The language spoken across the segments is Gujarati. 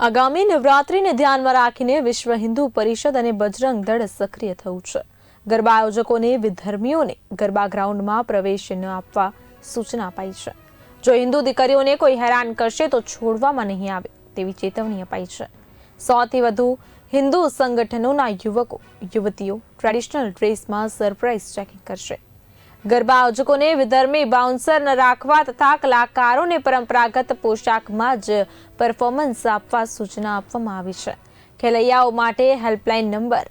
આગામી નવરાત્રીને ધ્યાનમાં રાખીને વિશ્વ હિન્દુ પરિષદ અને બજરંગ દળ સક્રિય થયું છે. ગરબા આયોજકોને વિધર્મીઓને ગરબા ગ્રાઉન્ડમાં પ્રવેશ ન આપવા સૂચના અપાઈ છે. જો હિન્દુ દીકરીઓને કોઈ હેરાન કરશે તો છોડવામાં નહીં આવે તેવી ચેતવણી અપાઈ છે. સોથી વધુ હિન્દુ સંગઠનોના યુવકો, યુવતીઓ ટ્રેડિશનલ ડ્રેસમાં સરપ્રાઇઝ ચેકિંગ કરશે. ગરબા આયોજકોને વિધર્મી બાઉન્સર રાખવા તથા કલાકારોને પરંપરાગત પોશાકમાં જ પરફોર્મન્સ આપવા સૂચના આપવામાં આવી છે. ખેલૈયાઓ માટે helpline number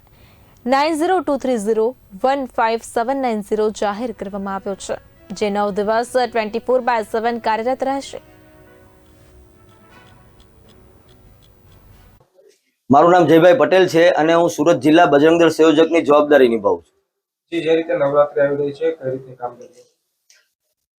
nine zero two three zero one five seven nine zero જાહેર કરવામાં આવ્યો છે, જે નવ દિવસ ટ્વેન્ટી ફોર બાય સેવન કાર્યરત રહેશે. મારું નામ જયભાઈ પટેલ છે અને હું સુરત જિલ્લા બજરંગદળ સંયોજકની જવાબદારી નિભાવું છું.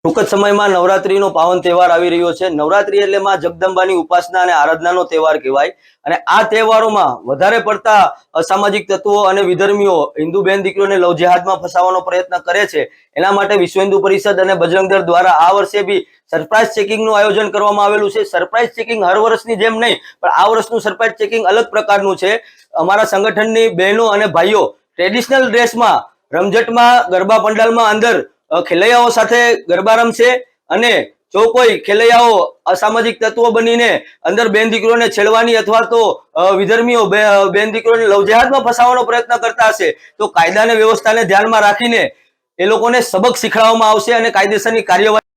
ટૂંક જ સમયમાં નવરાત્રીનો પાવન તહેવાર આવી રહ્યો છે. નવરાત્રી એટલે માં જગદંબાની ઉપાસના અને આરાધનાનો તહેવાર કહેવાય. અને આ તહેવારોમાં વધારે પડતા અસામાજિક તત્વો અને વિધર્મીઓ હિન્દુ બેન દીકરીઓને લવ જેહાદમાં ફસાવવાનો પ્રયત્ન કરે છે. એના માટે વિશ્વ હિન્દુ પરિષદ અને બજરંગ દ્વારા આ વર્ષે બી સરપ્રાઇઝ ચેકિંગનું આયોજન કરવામાં આવેલું છે. સરપ્રાઇઝ ચેકિંગ હર વર્ષની જેમ નહીં, પણ આ વર્ષનું સરપ્રાઇઝ ચેકિંગ અલગ પ્રકારનું છે. અમારા સંગઠનની બહેનો અને ભાઈઓ ટ્રેડિશનલ ડ્રેસમાં રમઝટમાં ગરબા પંડાલમાં અંદર ખેલૈયાઓ સાથે ગરબા રમશે અને જો કોઈ ખેલૈયાઓ અસામાજિક તત્વો બનીને અંદર બેન દીકરીઓને છેડવાની અથવા તો વિધર્મીઓ બેન દીકરીઓને લવજેહાદમાં ફસાવવાનો પ્રયત્ન કરતા હશે, તો કાયદા વ્યવસ્થાને ધ્યાનમાં રાખીને એ લોકોને સબક શીખવાડવામાં આવશે અને કાયદેસરની કાર્યવાહી